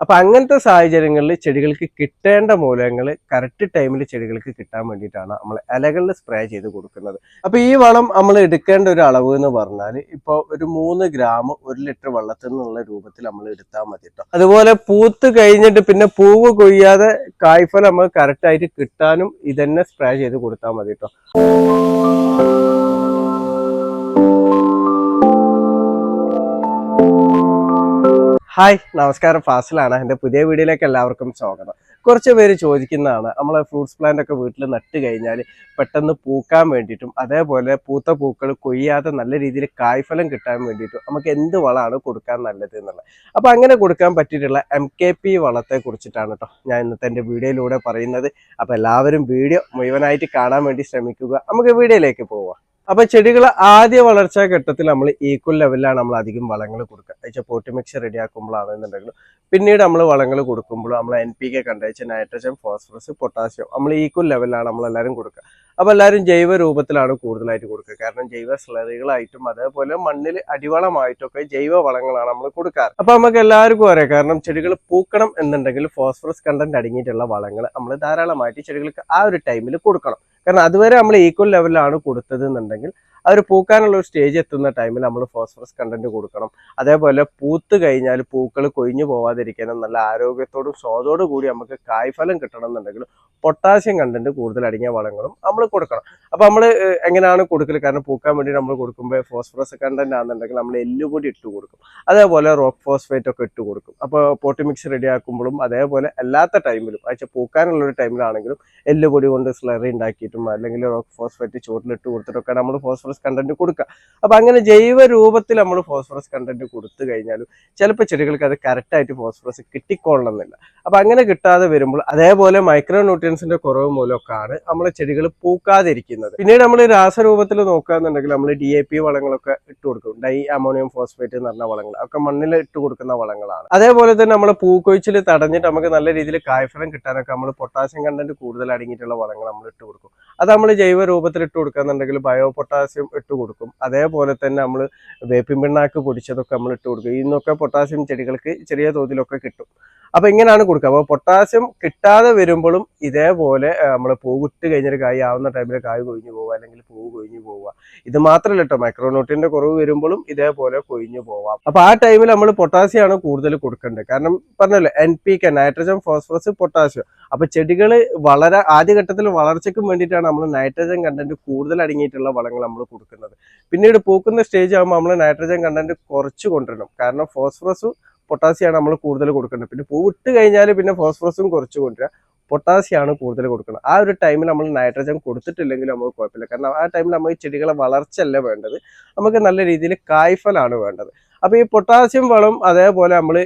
അപ്പൊ അങ്ങനത്തെ സാഹചര്യങ്ങളിൽ ചെടികൾക്ക് കിട്ടേണ്ട മൂലകങ്ങൾ കറക്റ്റ് ടൈമിൽ ചെടികൾക്ക് കിട്ടാൻ വേണ്ടിയിട്ടാണ് നമ്മൾ ഇലകളിൽ സ്പ്രേ ചെയ്ത് കൊടുക്കുന്നത്. അപ്പൊ ഈ വളം നമ്മൾ എടുക്കേണ്ട ഒരു അളവ് എന്ന് പറഞ്ഞാൽ ഇപ്പോൾ ഒരു മൂന്ന് ഗ്രാം ഒരു ലിറ്റർ വെള്ളത്തിൽ നിന്നുള്ള രൂപത്തിൽ നമ്മൾ എടുത്താൽ മതി കേട്ടോ അതുപോലെ പൂത്ത് കഴിഞ്ഞിട്ട് പിന്നെ പൂവ് കൊയ്യാതെ കായ്ഫലം നമുക്ക് കറക്റ്റ് ആയിട്ട് കിട്ടാനും ഇതന്നെ സ്പ്രേ ചെയ്ത് കൊടുത്താൽ മതി കേട്ടോ ഹായ് നമസ്കാരം. ഫാസിലാണ്. എന്റെ പുതിയ വീഡിയോയിലേക്ക് എല്ലാവർക്കും സ്വാഗതം. കുറച്ച് പേര് ചോദിക്കുന്നതാണ് നമ്മൾ ഫ്രൂട്ട്സ് പ്ലാന്റ് ഒക്കെ വീട്ടിൽ നട്ട് കഴിഞ്ഞാൽ പെട്ടെന്ന് പൂക്കാൻ വേണ്ടിയിട്ടും അതേപോലെ പൂത്ത പൂക്കൾ കൊയ്യാതെ നല്ല രീതിയിൽ കായ്ഫലം കിട്ടാൻ വേണ്ടിയിട്ടും നമുക്ക് എന്ത് വളമാണ് കൊടുക്കാൻ നല്ലത് എന്നുള്ളത്. അപ്പോൾ അങ്ങനെ കൊടുക്കാൻ പറ്റിയിട്ടുള്ള എം കെ പി വളത്തെ കുറിച്ചിട്ടാണ് കേട്ടോ ഞാൻ ഇന്നത്തെ എന്റെ വീഡിയോയിലൂടെ പറയുന്നത്. അപ്പോൾ എല്ലാവരും വീഡിയോ മുഴുവനായിട്ട് കാണാൻ വേണ്ടി ശ്രമിക്കുക. നമുക്ക് വീഡിയോയിലേക്ക് പോവാം. അപ്പൊ ചെടികൾ ആദ്യ വളർച്ചാ ഘട്ടത്തിൽ നമ്മൾ ഈക്വൽ ലെവലിലാണ് നമ്മൾ അധികം വളങ്ങൾ കൊടുക്കുക. വെച്ചാൽ പോട്ടി മിക്സ് റെഡി ആക്കുമ്പോഴാണെന്നുണ്ടെങ്കിലും പിന്നീട് നമ്മൾ വളങ്ങൾ കൊടുക്കുമ്പോൾ നമ്മൾ എൻ പി കെ കണ്ടുവച്ച നൈട്രജൻ ഫോസ്ഫറസ് പൊട്ടാസ്യം നമ്മൾ ഈക്വൽ ലെവലിലാണ് നമ്മൾ എല്ലാവരും കൊടുക്കുക. അപ്പോൾ എല്ലാവരും ജൈവ രൂപത്തിലാണ് കൂടുതലായിട്ട് കൊടുക്കുക. കാരണം ജൈവ സ്ലറികളായിട്ടും അതേപോലെ മണ്ണിൽ അടിവളമായിട്ടൊക്കെ ജൈവ വളങ്ങളാണ് നമ്മൾ കൊടുക്കാറ്. അപ്പോൾ നമുക്ക് എല്ലാവർക്കും അറിയാം. കാരണം ചെടികൾ പൂക്കണം എന്നുണ്ടെങ്കിൽ ഫോസ്ഫറസ് കണ്ടന്റ് അടങ്ങിയിട്ടുള്ള വളങ്ങൾ നമ്മൾ ധാരാളമായിട്ട് ചെടികൾക്ക് ആ ഒരു ടൈമിൽ കൊടുക്കണം. കാരണം അതുവരെ നമ്മൾ ഈക്വൽ ലെവലിലാണ് കൊടുത്തത് എന്നുണ്ടെങ്കിൽ അവർ പൂക്കാനുള്ള ഒരു സ്റ്റേജ് എത്തുന്ന ടൈമിൽ നമ്മൾ ഫോസ്ഫറസ് കണ്ടന്റ് കൊടുക്കണം. അതേപോലെ പൂത്ത് കഴിഞ്ഞാൽ പൂക്കൾ കൊഴിഞ്ഞു പോവാതിരിക്കാനും നല്ല ആരോഗ്യത്തോടും സ്വാദോടും കൂടി നമുക്ക് കായ്ഫലം കിട്ടണം എന്നുണ്ടെങ്കിൽ പൊട്ടാസ്യം കണ്ടന്റ് കൂടുതൽ അടങ്ങിയ വളങ്ങളും നമ്മൾ കൊടുക്കണം. അപ്പൊ നമ്മൾ എങ്ങനെയാണ് കൊടുക്കൽ കാരണം പൂക്കാൻ വേണ്ടി നമ്മൾ കൊടുക്കുമ്പോൾ ഫോസ്ഫറസ് കണ്ടന്റ് ആണെന്നുണ്ടെങ്കിൽ നമ്മൾ എല്ലുപൊടി ഇട്ട് കൊടുക്കും. അതേപോലെ റോക്ക് ഫോസ്ഫേറ്റ് ഒക്കെ ഇട്ട് കൊടുക്കും. അപ്പോൾ പോട്ടി മിക്സ് റെഡി ആക്കുമ്പോഴും അതേപോലെ അല്ലാത്ത ടൈമിലും ആഴ്ച പൂക്കാനുള്ള ഒരു ടൈമിലാണെങ്കിലും എല്ലുപൊടി കൊണ്ട് സ്ലറി ഉണ്ടാക്കിയിട്ടും അല്ലെങ്കിൽ റോക്ക് ഫോസ്ഫേറ്റ് ചോട്ടിലിട്ട് കൊടുത്തിട്ടൊക്കെ നമ്മൾ ഫോസ്ഫറസ് കണ്ടന്റ് കൊടുക്കുക. അപ്പൊ അങ്ങനെ ജൈവ രൂപത്തിൽ നമ്മൾ ഫോസ്ഫറസ് കണ്ടന്റ് കൊടുത്തു കഴിഞ്ഞാലും ചിലപ്പോൾ ചെടികൾക്ക് അത് കറക്റ്റായിട്ട് ഫോസ്ഫറസ് കിട്ടിക്കൊള്ളണമെന്നില്ല. അപ്പൊ അങ്ങനെ കിട്ടാതെ വരുമ്പോൾ അതേപോലെ മൈക്രോ ന്യൂട്രിയൻസിന്റെ കുറവ് മൂലമൊക്കെയാണ് നമ്മളെ ചെടികൾ പൂക്കാതിരിക്കുന്നത്. പിന്നീട് നമ്മൾ രാസരൂപത്തിൽ നോക്കുകയെന്നുണ്ടെങ്കിൽ നമ്മൾ ഡി എ പി വളങ്ങളൊക്കെ ഇട്ട് കൊടുക്കും. ഡൈ അമോണിയം ഫോസ്ഫേറ്റ് എന്ന് പറഞ്ഞ വളങ്ങൾ. ഒക്കെ മണ്ണിൽ ഇട്ട് കൊടുക്കുന്ന വളങ്ങളാണ്. അതേപോലെ തന്നെ നമ്മൾ പൂക്കൊഴിച്ചിൽ തടഞ്ഞിട്ട് നമുക്ക് നല്ല രീതിയിൽ കായ്ഫലം കിട്ടാനൊക്കെ നമ്മൾ പൊട്ടാസ്യം കണ്ടന്റ് കൂടുതൽ അടങ്ങിയിട്ടുള്ള വളങ്ങൾ നമ്മൾ ഇട്ട് കൊടുക്കും. അത് നമ്മൾ ജൈവ രൂപത്തിൽ ഇട്ട് കൊടുക്കുകയെന്നുണ്ടെങ്കിൽ ബയോ പൊട്ടാസ്യം ഇട്ട് കൊടുക്കും. അതേപോലെ തന്നെ നമ്മൾ വേപ്പിൻ പിണ്ണാക്ക് പൊടിച്ചതൊക്കെ നമ്മൾ ഇട്ട് കൊടുക്കും. ഇന്നൊക്കെ പൊട്ടാസ്യം ചെടികൾക്ക് ചെറിയ തോതിലൊക്കെ കിട്ടും. അപ്പം ഇങ്ങനെയാണ് കൊടുക്കുക. അപ്പോൾ പൊട്ടാസ്യം കിട്ടാതെ വരുമ്പോഴും ഇതേപോലെ നമ്മൾ പൂവിട്ട് കഴിഞ്ഞൊരു കായ് ആവുന്ന ടൈമിൽ കായ് കൊഴിഞ്ഞു പോവുക അല്ലെങ്കിൽ പൂവ് കൊഴിഞ്ഞു പോവുക. ഇത് മാത്രമല്ല കേട്ടോ മൈക്രോനോട്ടിന്റെ കുറവ് വരുമ്പോഴും ഇതേപോലെ കൊഴിഞ്ഞു പോവാം. അപ്പോൾ ആ ടൈമിൽ നമ്മൾ പൊട്ടാസ്യമാണ് കൂടുതൽ കൊടുക്കേണ്ടത്. കാരണം പറഞ്ഞല്ലോ N P K nitrogen phosphorus potassium അപ്പൊ ചെടികൾ വളരെ ആദ്യഘട്ടത്തിൽ വളർച്ചയ്ക്കും വേണ്ടിയിട്ടാണ് നമ്മൾ നൈട്രജൻ കണ്ടന്റ് കൂടുതൽ അടങ്ങിയിട്ടുള്ള വളങ്ങൾ നമ്മൾ കൊടുക്കുന്നത്. പിന്നീട് പൂക്കുന്ന സ്റ്റേജ് ആകുമ്പോൾ നമ്മൾ നൈട്രജൻ കണ്ടന്റ് കുറച്ച് കൊണ്ടുവരണം. കാരണം ഫോസ്ഫറസും പൊട്ടാസ്യമാണ് നമ്മൾ കൂടുതൽ കൊടുക്കേണ്ടത് പിന്നെ പൂ ഇട്ട് കഴിഞ്ഞാൽ പിന്നെ ഫോസ്ഫറസും കുറച്ച് കൊണ്ടുവരിക. പൊട്ടാസ്യമാണ് കൂടുതൽ കൊടുക്കുന്നത്. ആ ഒരു ടൈമിൽ നമ്മൾ നൈട്രജൻ കൊടുത്തിട്ടില്ലെങ്കിൽ നമുക്ക് കുഴപ്പമില്ല. കാരണം ആ ടൈമിൽ നമുക്ക് ചെടികളെ വളർച്ചയല്ല വേണ്ടത്? നമുക്ക് നല്ല രീതിയിൽ കായ്ഫലാണ് വേണ്ടത്. അപ്പൊ ഈ പൊട്ടാസ്യം വളം അതേപോലെ നമ്മൾ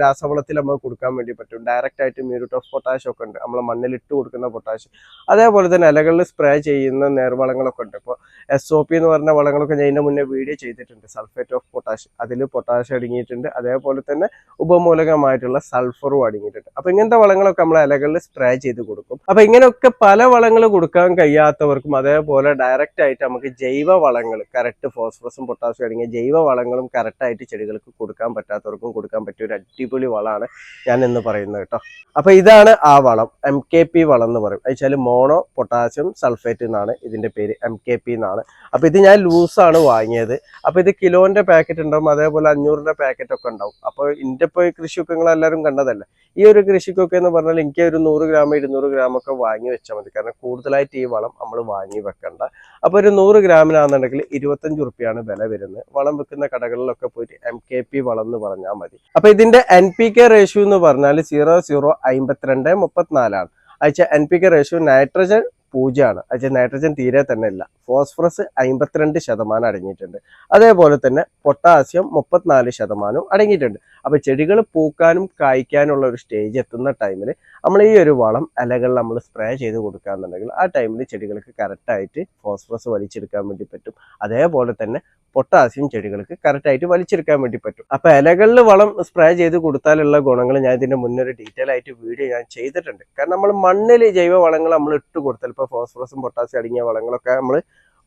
രാസവളത്തിൽ നമ്മൾ കൊടുക്കാൻ വേണ്ടി പറ്റും. ഡയറക്റ്റ് ആയിട്ട് മ്യൂരിറ്റ് ഓഫ് പൊട്ടാഷ്യം ഒക്കെ ഉണ്ട്. നമ്മൾ മണ്ണിൽ ഇട്ട് കൊടുക്കുന്ന പൊട്ടാഷ്യം അതേപോലെ തന്നെ ഇലകളിൽ സ്പ്രേ ചെയ്യുന്ന നേർവളങ്ങളൊക്കെ ഉണ്ട്. ഇപ്പോൾ എസ് ഒ പി എന്ന് പറഞ്ഞ വളങ്ങളൊക്കെ ഞാൻ ഇതിന്റെ മുന്നേ വീഡിയോ ചെയ്തിട്ടുണ്ട്. സൾഫേറ്റ് ഓഫ് പൊട്ടാഷ് അതിൽ പൊട്ടാഷ്യം അടങ്ങിയിട്ടുണ്ട്. അതേപോലെ തന്നെ ഉപമൂലകമായിട്ടുള്ള സൾഫറും അടങ്ങിയിട്ടുണ്ട്. അപ്പൊ ഇങ്ങനത്തെ വളങ്ങളൊക്കെ നമ്മൾ ഇലകളിൽ സ്പ്രേ ചെയ്ത് കൊടുക്കും. അപ്പൊ ഇങ്ങനെയൊക്കെ പല വളങ്ങൾ കൊടുക്കാൻ കഴിയാത്തവർക്കും അതേപോലെ ഡയറക്റ്റ് ആയിട്ട് നമുക്ക് ജൈവ വളങ്ങൾ കറക്റ്റ് ഫോസ്ഫറസും പൊട്ടാസ്യം അടങ്ങിയ ജൈവ വളങ്ങളും കറക്റ്റ് ആയിട്ട് ചെടികൾക്ക് കൊടുക്കാൻ പറ്റാത്തവർക്കും കൊടുക്കാൻ പറ്റിയ ഒരു അടിപൊളി വളമാണ് ഞാൻ ഇന്ന് പറയുന്നത് കേട്ടോ. അപ്പൊ ഇതാണ് ആ വളം എം കെ പി വളം എന്ന് പറയും. വെച്ചാൽ മോണോ പൊട്ടാസ്യം സൾഫേറ്റ് എന്നാണ് ഇതിന്റെ പേര് എം കെ പി എന്നാണ്. അപ്പൊ ഇത് ഞാൻ ലൂസാണ് വാങ്ങിയത്. അപ്പൊ ഇത് കിലോന്റെ പാക്കറ്റ് ഉണ്ടാവും അതേപോലെ അഞ്ഞൂറിന്റെ പാക്കറ്റ് ഒക്കെ ഉണ്ടാവും. അപ്പൊ ഇതിന്റെ ഇപ്പോൾ കൃഷിയൊക്കെ നിങ്ങൾ എല്ലാവരും കണ്ടതല്ലേ? ഈ ഒരു കൃഷിക്കൊക്കെ എന്ന് പറഞ്ഞാൽ എനിക്ക് ഒരു നൂറ് ഗ്രാം ഇരുന്നൂറ് ഗ്രാം ഒക്കെ വാങ്ങി വെച്ചാൽ മതി. കാരണം കൂടുതലായിട്ട് ഈ വളം നമ്മൾ വാങ്ങി വെക്കണ്ട. അപ്പൊ ഒരു നൂറ് ഗ്രാമിനാണെന്നുണ്ടെങ്കിൽ ഇരുപത്തഞ്ച് റുപ്യാണ് വില വരുന്നത്. വളം വെക്കുന്ന കടകളിലൊക്കെ പോയിട്ട് എം കെ പി വളം എന്ന് പറഞ്ഞാൽ മതി. അപ്പൊ ഇതിന്റെ എൻ പി കെ റേഷ്യോ എന്ന് പറഞ്ഞാൽ സീറോ സീറോ അമ്പത്തിരണ്ട് മുപ്പത്തിനാലാണ് അയച്ച N P K ratio nitrogen പൂജ്യമാണ്. അയച്ച നൈട്രജൻ തീരെ തന്നെ ഇല്ല. ഫോസ്ഫറസ് അമ്പത്തിരണ്ട് ശതമാനം അടങ്ങിയിട്ടുണ്ട്. അതേപോലെ തന്നെ പൊട്ടാസ്യം മുപ്പത്തിനാല് ശതമാനവും അടങ്ങിയിട്ടുണ്ട്. അപ്പൊ ചെടികൾ പൂക്കാനും കായ്ക്കാനുള്ള ഒരു സ്റ്റേജ് എത്തുന്ന ടൈമിൽ നമ്മൾ ഈ ഒരു വളം ഇലകളിൽ നമ്മൾ സ്പ്രേ ചെയ്ത് കൊടുക്കുകയാണെന്നുണ്ടെങ്കിൽ ആ ടൈമിൽ ചെടികൾക്ക് കറക്റ്റായിട്ട് ഫോസ്ഫറസ് വലിച്ചെടുക്കാൻ വേണ്ടി പറ്റും. അതേപോലെ തന്നെ പൊട്ടാസ്യം ചെടികൾക്ക് കറക്റ്റായിട്ട് വലിച്ചെടുക്കാൻ വേണ്ടി പറ്റും. അപ്പൊ ഇലകളിൽ വളം സ്പ്രേ ചെയ്ത് കൊടുത്താലുള്ള ഗുണങ്ങൾ ഞാൻ ഇതിന്റെ മുന്നേ ഒരു ഡീറ്റെയിൽ ആയിട്ട് വീഡിയോ ഞാൻ ചെയ്തിട്ടുണ്ട്. കാരണം നമ്മൾ മണ്ണിൽ ജൈവ വളങ്ങൾ നമ്മൾ ഇട്ട് കൊടുത്താൽ ഇപ്പോൾ ഫോസ്ഫറസും പൊട്ടാസ്യം അടങ്ങിയ വളങ്ങളൊക്കെ നമ്മൾ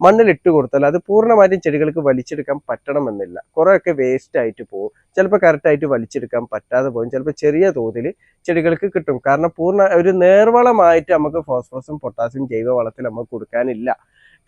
മണ്ണിൽ ഇട്ട് കൊടുത്താൽ അത് പൂർണമായിട്ടും ചെടികൾക്ക് വലിച്ചെടുക്കാൻ പറ്റണമെന്നില്ല. കുറേയൊക്കെ വേസ്റ്റ് ആയിട്ട് പോകും ചിലപ്പോൾ കറക്റ്റായിട്ട് വലിച്ചെടുക്കാൻ പറ്റാതെ പോകും ചിലപ്പോൾ ചെറിയ തോതിൽ ചെടികൾക്ക് കിട്ടും. കാരണം പൂർണ ഒരു നേർവളമായിട്ട് നമുക്ക് ഫോസ്ഫറസും പൊട്ടാസ്യം ജൈവവളത്തിൽ നമുക്ക് കൊടുക്കാനില്ല.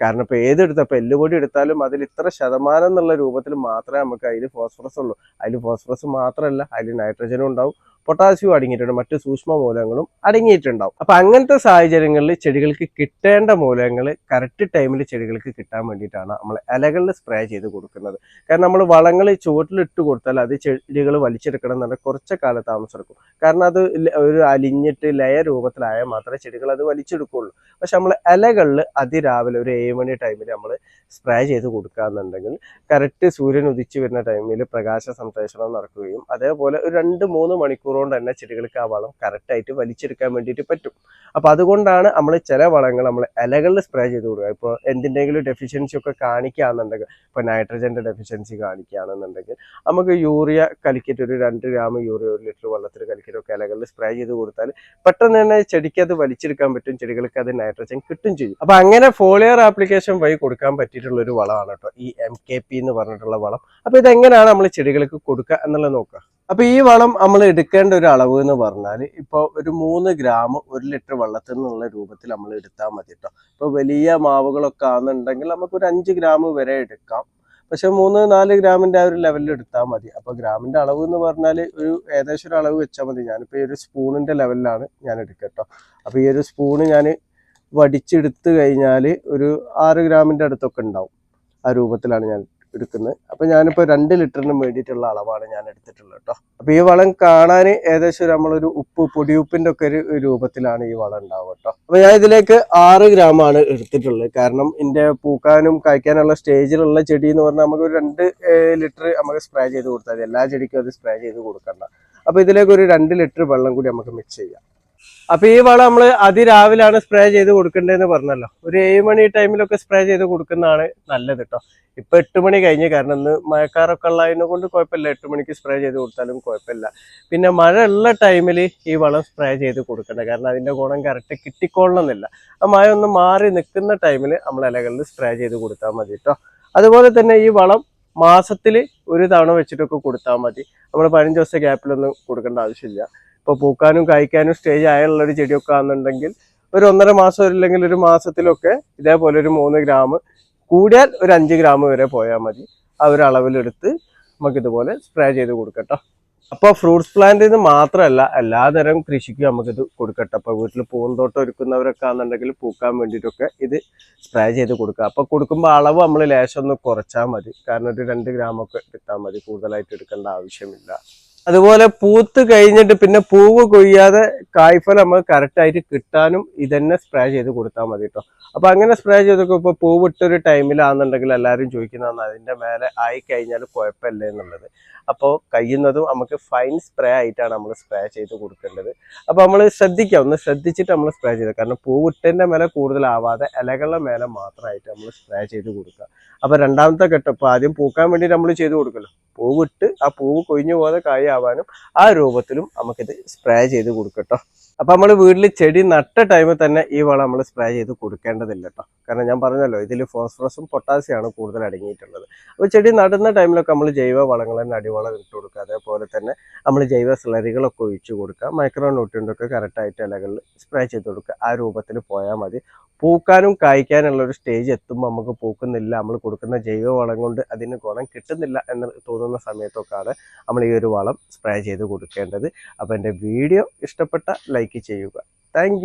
കാരണം ഇപ്പോൾ ഏതെടുത്തപ്പോൾ എല്ലുപൊടി എടുത്താലും അതിൽ ഇത്ര ശതമാനം എന്നുള്ള രൂപത്തിൽ മാത്രമേ നമുക്ക് അതിൽ ഫോസ്ഫറസ് ഉള്ളൂ. അതിൽ ഫോസ്ഫറസ് മാത്രമല്ല അതിൽ നൈട്രജനും ഉണ്ടാവും. പൊട്ടാസ്യവും അടങ്ങിയിട്ടുണ്ട് മറ്റ് സൂക്ഷ്മ മൂലകങ്ങളും അടങ്ങിയിട്ടുണ്ടാവും. അപ്പൊ അങ്ങനത്തെ സാഹചര്യങ്ങളിൽ ചെടികൾക്ക് കിട്ടേണ്ട മൂലകങ്ങൾ കറക്റ്റ് ടൈമിൽ ചെടികൾക്ക് കിട്ടാൻ വേണ്ടിയിട്ടാണ് നമ്മൾ ഇലകളിൽ സ്പ്രേ ചെയ്ത് കൊടുക്കുന്നത്. കാരണം നമ്മൾ വളങ്ങൾ ചുവട്ടിലിട്ട് കൊടുത്താൽ അത് ചെടികൾ വലിച്ചെടുക്കണം എന്നുള്ള കുറച്ച് കാല താമസം എടുക്കും. കാരണം അത് ഒരു അലിഞ്ഞിട്ട് ലയ രൂപത്തിലായാൽ മാത്രമേ ചെടികൾ അത് വലിച്ചെടുക്കുള്ളൂ പക്ഷെ നമ്മൾ ഇലകളിൽ അതിരാവിലെ ഒരു ഏഴ് മണി ടൈമിൽ നമ്മൾ സ്പ്രേ ചെയ്ത് കൊടുക്കുകയെന്നുണ്ടെങ്കിൽ കറക്റ്റ് സൂര്യൻ ഉദിച്ചു വരുന്ന ടൈമിൽ പ്രകാശ സംപ്രേഷണം നടക്കുകയും അതേപോലെ ഒരു രണ്ട് മൂന്ന് മണിക്കൂർ കൊണ്ട് തന്നെ ചെടികൾക്ക് ആ വളം കറക്റ്റായിട്ട് വലിച്ചെടുക്കാൻ വേണ്ടിയിട്ട് പറ്റും. അപ്പോൾ അതുകൊണ്ടാണ് നമ്മൾ ചില വളങ്ങൾ നമ്മൾ ഇലകളിൽ സ്പ്രേ ചെയ്ത് കൊടുക്കുക. ഇപ്പോൾ എന്തിന്റെങ്കിലും ഡെഫിഷ്യൻസി ഒക്കെ കാണിക്കുകയാണെന്നുണ്ടെങ്കിൽ ഇപ്പോൾ നൈട്രജന്റെ ഡെഫിഷ്യൻസി കാണിക്കുകയാണെന്നുണ്ടെങ്കിൽ നമുക്ക് യൂറിയ കലിക്കറ്റ് ഒരു രണ്ട് ഗ്രാം യൂറിയ ഒരു ലിറ്റർ വെള്ളത്തിൽ കലിക്കറ്റ് ഒക്കെ ഇലകളിൽ സ്പ്രേ ചെയ്ത് കൊടുത്താൽ പെട്ടെന്ന് തന്നെ ചെടിക്ക് അത് വലിച്ചെടുക്കാൻ പറ്റും ചെടികൾക്ക് അത് നൈട്രജൻ കിട്ടും ചെയ്യും. അപ്പോൾ അങ്ങനെ ഫോളിയർ ആപ്ലിക്കേഷൻ വഴി കൊടുക്കാൻ പറ്റിയിട്ടുള്ള ഒരു വളമാണ് കേട്ടോ ഈ എം കെ പി എന്ന് പറഞ്ഞിട്ടുള്ള വളം. അപ്പോൾ ഇതെങ്ങനെയാണ് നമ്മൾ ചെടികൾക്ക് കൊടുക്കുക എന്നുള്ളത് നോക്കുക. അപ്പൊ ഈ വളം നമ്മൾ എടുക്കേണ്ട ഒരു അളവ് എന്ന് പറഞ്ഞാൽ ഇപ്പോൾ ഒരു മൂന്ന് ഗ്രാം ഒരു ലിറ്റർ വെള്ളത്തിൽ നിന്നുള്ള രൂപത്തിൽ നമ്മൾ എടുത്താൽ മതി കേട്ടോ ഇപ്പൊ വലിയ മാവുകളൊക്കെ ആണെന്നുണ്ടെങ്കിൽ നമുക്ക് ഒരു അഞ്ച് ഗ്രാം വരെ എടുക്കാം. പക്ഷെ മൂന്ന് നാല് ഗ്രാമിന്റെ ആ ഒരു ലെവലിൽ എടുത്താൽ മതി. അപ്പൊ ഗ്രാമിന്റെ അളവ് എന്ന് പറഞ്ഞാൽ ഒരു ഏകദേശം ഒരു അളവ് വെച്ചാൽ മതി. ഞാനിപ്പോ ഈ ഒരു സ്പൂണിന്റെ ലെവലിലാണ് ഞാൻ എടുക്കട്ടോ അപ്പൊ ഈ ഒരു സ്പൂണ് ഞാൻ വടിച്ചെടുത്ത് കഴിഞ്ഞാൽ ഒരു ആറ് ഗ്രാമിന്റെ അടുത്തൊക്കെ ഉണ്ടാവും. ആ രൂപത്തിലാണ് ഞാൻ എടുക്കുന്നത് അപ്പൊ ഞാനിപ്പോ രണ്ട് ലിറ്ററിന് വേണ്ടിയിട്ടുള്ള അളവാണ് ഞാൻ എടുത്തിട്ടുള്ളത് കേട്ടോ അപ്പൊ ഈ വളം കാണാൻ ഏകദേശം നമ്മളൊരു ഉപ്പ് പൊടിയുപ്പിന്റെ ഒക്കെ ഒരു രൂപത്തിലാണ് ഈ വളം ഉണ്ടാവുക കേട്ടോ അപ്പൊ ഞാൻ ഇതിലേക്ക് ആറ് ഗ്രാം ആണ് എടുത്തിട്ടുള്ളത്. കാരണം ഇതിന്റെ പൂക്കാനും കായ്ക്കാനുള്ള സ്റ്റേജിലുള്ള ചെടി എന്ന് പറഞ്ഞാൽ നമുക്ക് ഒരു രണ്ട് ലിറ്റർ നമുക്ക് സ്പ്രേ ചെയ്ത് കൊടുത്താൽ എല്ലാ ചെടിക്കും അത് സ്പ്രേ ചെയ്ത് കൊടുക്കണ്ട. അപ്പൊ ഇതിലേക്ക് ഒരു രണ്ട് ലിറ്റർ വെള്ളം കൂടി നമുക്ക് മിക്സ് ചെയ്യാം. അപ്പൊ ഈ വളം നമ്മൾ അതിരാവിലാണ് സ്പ്രേ ചെയ്ത് കൊടുക്കേണ്ടതെന്ന് പറഞ്ഞല്ലോ. ഒരു ഏഴ് മണി ടൈമിലൊക്കെ സ്പ്രേ ചെയ്ത് കൊടുക്കുന്നതാണ് നല്ലത് കേട്ടോ ഇപ്പൊ എട്ട് മണി കഴിഞ്ഞ് കാരണം ഇന്ന് മഴക്കാരൊക്കെ ഉള്ളതിനെ കൊണ്ട് കുഴപ്പമില്ല. എട്ട് മണിക്ക് സ്പ്രേ ചെയ്ത് കൊടുത്താലും കുഴപ്പമില്ല. പിന്നെ മഴ ഉള്ള ടൈമിൽ ഈ വളം സ്പ്രേ ചെയ്ത് കൊടുക്കണ്ട. കാരണം അതിന്റെ ഗുണം കറക്റ്റ് കിട്ടിക്കൊള്ളണമെന്നില്ല. ആ മഴ ഒന്ന് മാറി നിൽക്കുന്ന ടൈമിൽ നമ്മൾ ഇലകളിൽ സ്പ്രേ ചെയ്ത് കൊടുത്താൽ മതി കേട്ടോ അതുപോലെ തന്നെ ഈ വളം മാസത്തിൽ ഒരു തവണ വെച്ചിട്ടൊക്കെ കൊടുത്താൽ മതി. നമ്മൾ പതിനഞ്ച് ദിവസത്തെ ഗ്യാപ്പിലൊന്നും കൊടുക്കേണ്ട ആവശ്യമില്ല. ഇപ്പോൾ പൂക്കാനും കായ്ക്കാനും സ്റ്റേജ് ആയുള്ള ഒരു ചെടിയൊക്കെ ആണെന്നുണ്ടെങ്കിൽ ഒരു ഒന്നര മാസം ഇല്ലെങ്കിൽ ഒരു മാസത്തിലൊക്കെ ഇതേപോലെ ഒരു മൂന്ന് ഗ്രാം കൂടിയാൽ ഒരു അഞ്ച് ഗ്രാം വരെ പോയാൽ മതി. ആ ഒരു അളവിലെടുത്ത് നമുക്ക് ഇതുപോലെ സ്പ്രേ ചെയ്ത് കൊടുക്കട്ടോ അപ്പോൾ ഫ്രൂട്ട്സ് പ്ലാന്റിന് മാത്രമല്ല എല്ലാതരം കൃഷിക്കും നമുക്കിത് കൊടുക്കട്ടെ അപ്പോൾ വീട്ടിൽ പൂന്തോട്ടം ഒരുക്കുന്നവരൊക്കെ ആണെന്നുണ്ടെങ്കിൽ പൂക്കാൻ വേണ്ടിയിട്ടൊക്കെ ഇത് സ്പ്രേ ചെയ്ത് കൊടുക്കുക അപ്പോൾ കൊടുക്കുമ്പോൾ അളവ് നമ്മൾ ലേശം ഒന്ന് കുറച്ചാൽ മതി. കാരണം ഒരു രണ്ട് ഗ്രാമൊക്കെ എടുത്താൽ മതി. കൂടുതലായിട്ട് എടുക്കേണ്ട ആവശ്യമില്ല. അതുപോലെ പൂത്ത് കഴിഞ്ഞിട്ട് പിന്നെ പൂവ് കൊയ്യാതെ കായ്ഫലം നമ്മൾ കറക്റ്റായിട്ട് കിട്ടാനും ഇതന്നെ സ്പ്രേ ചെയ്ത് കൊടുത്താൽ മതി കേട്ടോ അപ്പൊ അങ്ങനെ സ്പ്രേ ചെയ്തൊക്കെ ഇപ്പൊ പൂവിട്ടൊരു ടൈമിലാണെന്നുണ്ടെങ്കിൽ എല്ലാവരും ചോദിക്കുന്നതാണ് അതിന്റെ മേലെ ആയി കഴിഞ്ഞാൽ കുഴപ്പമില്ല എന്നുള്ളത്. അപ്പോൾ കഴിയുന്നതും നമുക്ക് ഫൈൻ സ്പ്രേ ആയിട്ടാണ് നമ്മൾ സ്പ്രേ ചെയ്ത് കൊടുക്കേണ്ടത്. അപ്പോൾ നമ്മൾ ശ്രദ്ധിക്കാം ഒന്ന് ശ്രദ്ധിച്ചിട്ട് നമ്മൾ സ്പ്രേ ചെയ്ത് കാരണം പൂവിട്ടതിന്റെ മേലെ കൂടുതലാവാതെ ഇലകളുടെ മേലെ മാത്രമായിട്ട് നമ്മൾ സ്പ്രേ ചെയ്ത് കൊടുക്കുക. അപ്പോൾ രണ്ടാമത്തെ ഘട്ടം ഇപ്പോൾ ആദ്യം പൂക്കാൻ വേണ്ടി നമ്മൾ ചെയ്ത് കൊടുക്കല്ലോ. പൂവിട്ട് ആ പൂവ് കൊഴിഞ്ഞു പോകാതെ കായ് ആവാനും ആ രൂപത്തിലും നമുക്കിത് സ്പ്രേ ചെയ്ത് കൊടുക്കട്ടോ. അപ്പൊ നമ്മൾ വീട്ടിൽ ചെടി നട്ട ടൈമിൽ തന്നെ ഈ വളം നമ്മൾ സ്പ്രേ ചെയ്ത് കൊടുക്കേണ്ടതില്ല കേട്ടോ കാരണം ഞാൻ പറഞ്ഞല്ലോ ഇതിൽ ഫോസ്ഫറസും പൊട്ടാസ്യമാണ് കൂടുതൽ അടങ്ങിയിട്ടുള്ളത്. അപ്പോൾ ചെടി നടുന്ന ടൈമിലൊക്കെ നമ്മൾ ജൈവ വളങ്ങൾ തന്നെ അടിവളം ഇട്ട് കൊടുക്കുക. അതേപോലെ തന്നെ നമ്മൾ ജൈവ സ്ലറികളൊക്കെ ഒഴിച്ചു കൊടുക്കുക. മൈക്രോ ന്യൂട്രിയന്റൊക്കെ കറക്റ്റായിട്ട് ഇലകളിൽ സ്പ്രേ ചെയ്ത് കൊടുക്കുക. ആ രൂപത്തിൽ പോയാൽ മതി. പൂക്കാനും കായ്ക്കാനുള്ള ഒരു സ്റ്റേജ് എത്തുമ്പോൾ നമുക്ക് പൂക്കുന്നില്ല. നമ്മൾ കൊടുക്കുന്ന ജൈവ വളം കൊണ്ട് അതിന് ഗുണം കിട്ടുന്നില്ല എന്ന് തോന്നുന്ന സമയത്തൊക്കെയാണ് നമ്മൾ ഈ ഒരു വളം സ്പ്രേ ചെയ്ത് കൊടുക്കേണ്ടത്. അപ്പോൾ എന്റെ വീഡിയോ ഇഷ്ടപ്പെട്ട ലൈക്ക് ചെയ്യുക. താങ്ക്